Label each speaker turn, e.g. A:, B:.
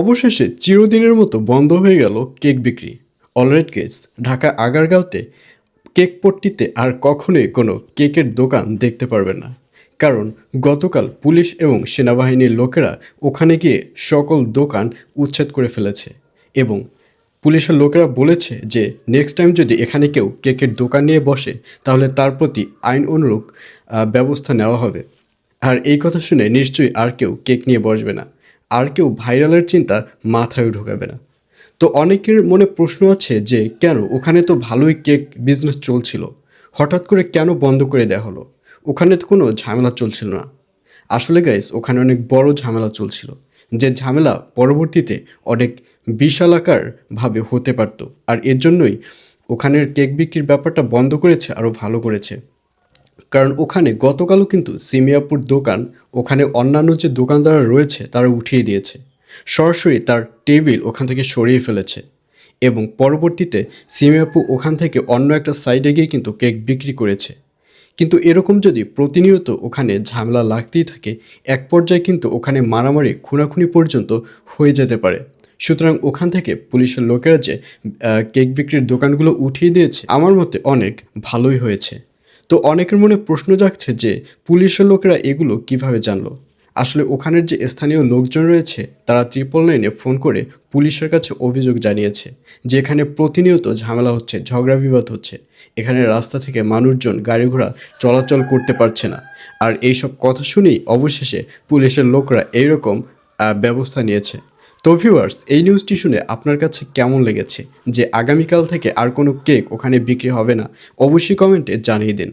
A: অবশেষে চিরদিনের মতো বন্ধ হয়ে গেল কেক বিক্রি। অলরেড কেস, ঢাকা আগারগাঁওতে কেক পট্টিতে আর কখনোই কোনো কেকের দোকান দেখতে পারবে না। কারণ গতকাল পুলিশ এবং সেনাবাহিনীর লোকেরা ওখানে গিয়ে সকল দোকান উচ্ছেদ করে ফেলেছে এবং পুলিশের লোকেরা বলেছে যে, নেক্সট টাইম যদি এখানে কেউ কেকের দোকান নিয়ে বসে, তাহলে তার প্রতি আইন অনুরূপ ব্যবস্থা নেওয়া হবে। আর এই কথা শুনে নিশ্চয়ই আর কেউ কেক নিয়ে বসবে না। আর কেউ ভাইরালের চিন্তা মাথায় ঢোকাবে না। তো অনেকের মনে প্রশ্ন আছে যে, কেন? ওখানে তো ভালোই কেক বিজনেস চলছিল। হঠাৎ করে কেন বন্ধ করে দেওয়া হলো? ওখানে তো কোনো ঝামেলা চলছিল না। আসলে গাইস ওখানে অনেক বড় ঝামেলা চলছিল, যে ঝামেলা পরবর্তীতে অনেক বিশাল আকারভাবে হতে পারত। আর এর জন্যই ওখানের কেক বিক্রির ব্যাপারটা বন্ধ করেছে আরও ভালো করেছে। কারণ ওখানে গতকালও কিন্তু সিমিয়াপুর দোকান, ওখানে অন্যান্য যে দোকানদাররা রয়েছে, তারা উঠিয়ে দিয়েছে। সরাসরি তার টেবিল ওখান থেকে সরিয়ে ফেলেছে এবং পরবর্তীতে সিমিয়াপু ওখান থেকে অন্য একটা সাইডে গিয়ে কিন্তু কেক বিক্রি করেছে। কিন্তু এরকম যদি প্রতিনিয়ত ওখানে ঝামেলা লাগতেই থাকে, এক পর্যায়ে কিন্তু ওখানে মারামারি খুনাখুনি পর্যন্ত হয়ে যেতে পারে। সুতরাং ওখান থেকে পুলিশের লোকেরা যে কেক বিক্রির দোকানগুলো উঠিয়ে দিয়েছে, আমার মতে অনেক ভালোই হয়েছে। তো অনেকের মনে প্রশ্ন জাগছে যে পুলিশের লোকেরা এগুলো কীভাবে জানলো? আসলে ওখানের যে স্থানীয় লোকজন রয়েছে, তারা ট্রিপল নাইনে ফোন করে পুলিশের কাছে অভিযোগ জানিয়েছে যে এখানে প্রতিনিয়ত ঝামেলা হচ্ছে, ঝগড়া বিবাদ হচ্ছে। এখানে রাস্তা থেকে মানুষজন গাড়ি ঘোড়া চলাচল করতে পারছে না। আর এইসব কথা শুনেই অবশেষে পুলিশের লোকরা এইরকম ব্যবস্থা নিয়েছে। তো ভিউয়ার্স এই নিউজটি শুনে আপনার কাছে কেমন লেগেছে? যে আগামীকাল থেকে আর কোনো কেক ওখানে বিক্রি হবে না, অবশ্যই কমেন্টে জানিয়ে দিন।